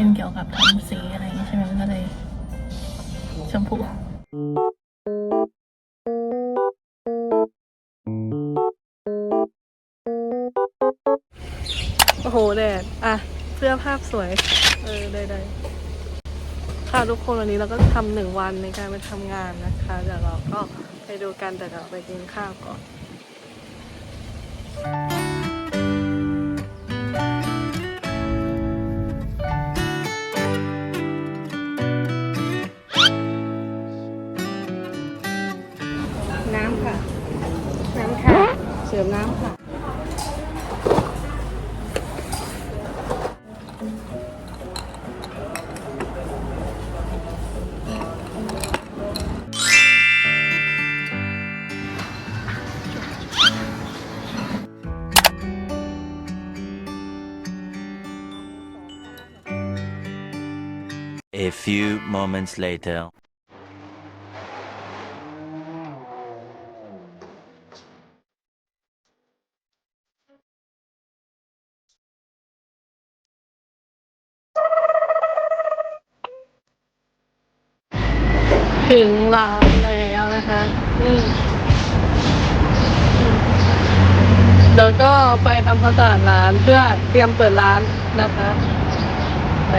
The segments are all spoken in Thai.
เป็นเกี่ยวกับทำสีอะไรอย่างงี้ใช่ไหมมันก็เลยชมพูโอ้โหแดดอะเสื้อภาพสวย เออได้ได้ค่ะทุกคนวันนี้เราก็ทำหนึ่งวันในการไปทำงานนะคะ เดี๋ยวเราก็ไปดูกันแต่เราไปกินข้าวก่อน A few moments later. ถึงร้านแล้วนะคะนี่แล้วก็ไปทำความสะอาดร้านเพื่อเตรียมเปิดร้านนะคะไป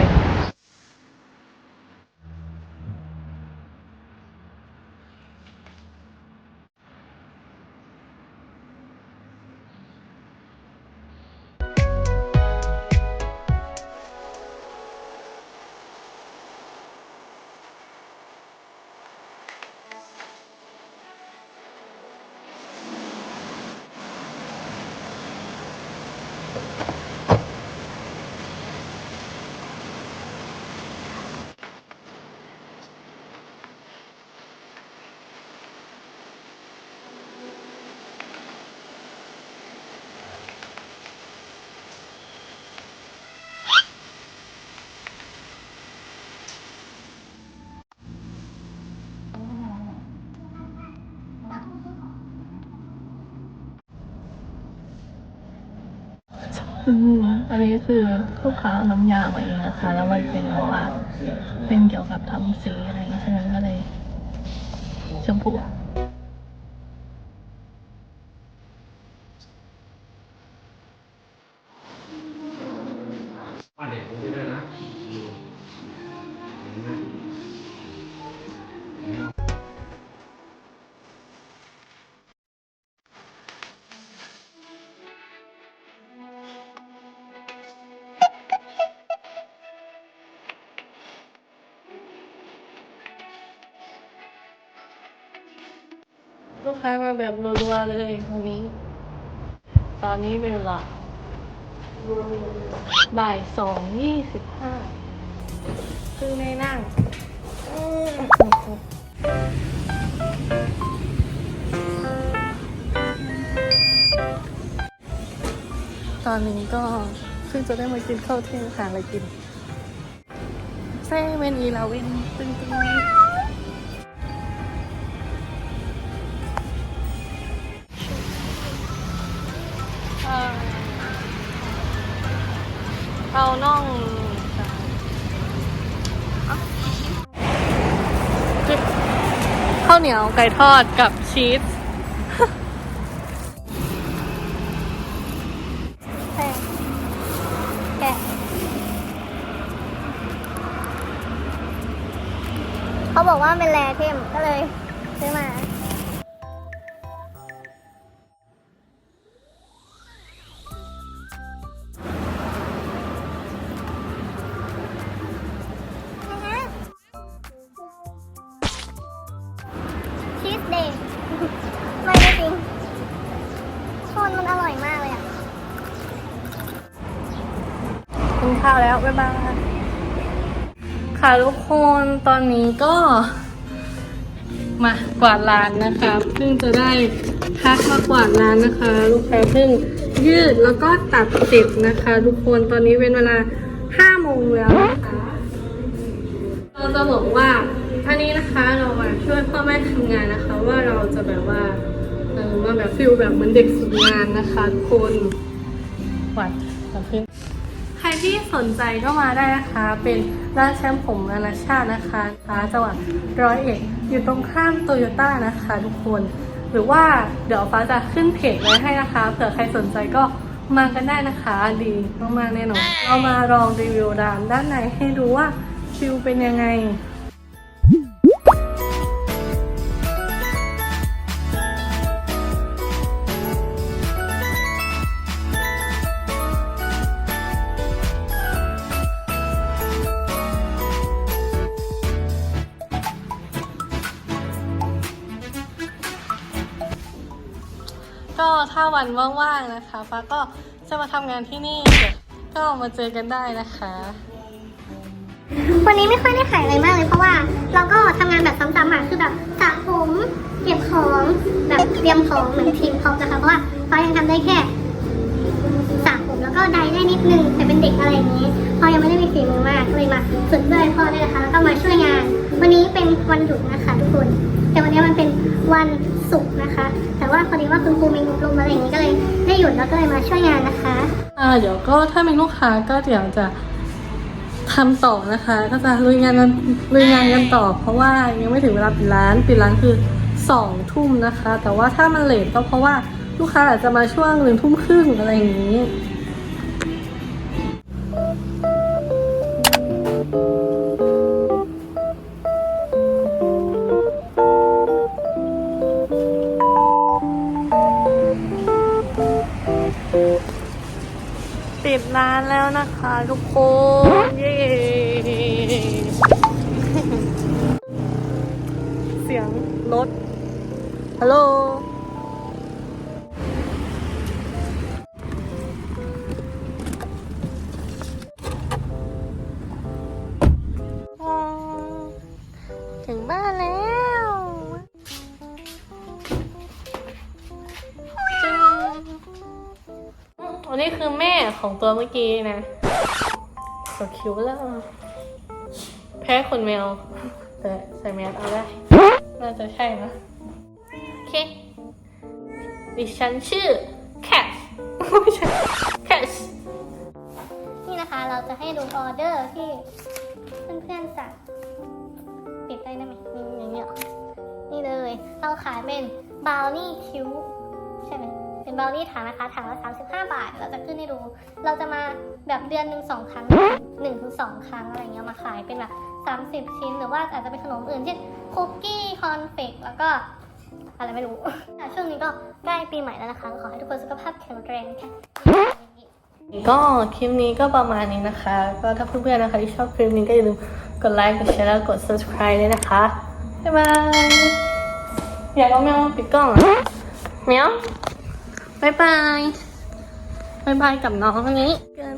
อืมอันนี้คือลูกค้าน้ำยามาเองนะคะ แล้วมันเป็นแบบว่าเป็นเกี่ยวกับทำสีอะไรอย่างเงี้ยฉะนั้นก็เลยชมพู ลูกค้ามาแบบรัวๆเลยวันนี้ ตอนนี้เป็นเวลาบ่ายสองยี่สิบห้าคือไม่นั่งตอนนี้ก็เพิ่งจะได้มากินข้าวเที่ยงหาอะไรกินเซเว่นอีลาเวนตึ้งๆ เอาน่องข้าวเหนียวไก่ทอดกับชีสแกะแกะเขาบอกว่าเป็นแรเทมก็เลยซื้อมา กินข้าวแล้ว บ๊ายบายค่ะทุกคนตอนนี้ก็ มากวาดร้านนะคะเพิ่งจะได้พักมากวาดร้านนะคะ ลูกค้าเพิ่งยืดแล้วก็ตัดเสร็จนะคะ ทุกคนตอนนี้เป็นเวลาห้าโมงแล้วนะคะเราจะบอกว่าอันนี้นะคะเรามาช่วยพ่อแม่ทำงานนะคะ ว่าเราจะแบบว่าเออมาแบบฟิลแบบเหมือนเด็กฝึกงานนะคะทุกคนกวาดกวาดขึ้น ที่สนใจก็มาได้นะคะ เป็นร้านแชมป์ผมนานาชาตินะคะร้าจังหวัดร้อยเอ็ดอยู่ตรงข้ามโตโยต้านะคะทุกคน หรือว่าเดี๋ยวฟ้าจะขึ้นเพจไว้ให้นะคะ เผื่อใครสนใจก็มากันได้นะคะ ดีมากๆแน่นอนเรามาลองรีวิวร้านด้านในให้ดูว่าฟิลเป็นยังไง ถ้าวันว่างๆนะคะฟ้าก็จะมาทำงานที่นี่ก็มาเจอกันได้นะคะ วันนี้ไม่ค่อยได้ขายอะไรมากเลยเพราะว่าเราก็ทำงานแบบซ้ำๆอะคือแบบสระผมเก็บของแบบเตรียมของเหมือนทีมพร้อมนะคะเพราะว่าฟ้ายังทำได้แค่ ก็ได้ได้นิดนึงแต่เป็นเด็กอะไรอย่างนี้พอยังไม่ได้มีฝีมือมากเลยมาฝึกด้วยพ่อเนี่ยนะคะแล้วก็มาช่วยงาน วันนี้เป็นวันหยุดนะคะทุกคน แต่วันนี้มันเป็นวันศุกร์นะคะ แต่ว่าพอดีว่าคุณครูมีอบรมอะไรอย่างนี้ก็เลยได้หยุดแล้วก็เลยมาช่วยงานนะคะอ่าเดี๋ยวก็ถ้ามีลูกค้าก็เดี๋ยวจะทำต่อนะคะ ก็จะลุยงานกันลุยงานกันต่อ เพราะว่ายังไม่ถึงเวลาปิดร้านปิดร้านคือสองทุ่มนะคะ แต่ว่าถ้ามันเลทก็เพราะว่าลูกค้าอาจจะมาช่วงหนึ่งทุ่มครึ่งอะไรอย่างนี้ ปิดร้านแล้วนะคะทุกคน เย้เสียงรถฮัลโหล นนี้คือแม่ของตัวเมื่อกี้นะกดคิ้วแล้ว แพ้ขนแมว แต่ใส่แมสเอาได้ น่าจะใช่นะ โอเค ดิฉันชื่อ Cat ไม่ใช่ Cat นี่นะคะเราจะให้ดูออเดอร์ที่เพื่อนๆสั่งปิดได้ไหมนี่อย่างเงี้ยเหรอนี่เลย เราขายเป็นบราวนี่คิ้วใช่ไหม เป็นบราวนี่ถังนะคะถังละ35 บาท เราจะขึ้นให้ดู เราจะมาแบบเดือนหนึ่งสองครั้งหนึ่งถึงสองครั้งอะไรเงี้ยมาขายเป็นแบบ 30 ชิ้น หรือว่าอาจจะเป็นขนมอื่นเช่นคุกกี้คอนเฟกแล้วก็อะไรไม่รู้แต่ช่วงนี้ก็ใกล้ปีใหม่แล้วนะคะ ขอให้ทุกคนสุขภาพแข็งแรงค่ะก็คลิปนี้ก็ประมาณนี้นะคะ ก็ถ้าเพื่อนๆนะคะที่ชอบคลิปนี้ก็อย่าลืมกดไลค์กดแชร์แล้วกด subscribe ด้วยนะคะ บ๊ายบาย อยากเอาแมวปิดกล้องเหรอแมว บายบายบายบายกับน้องคนนี้กัน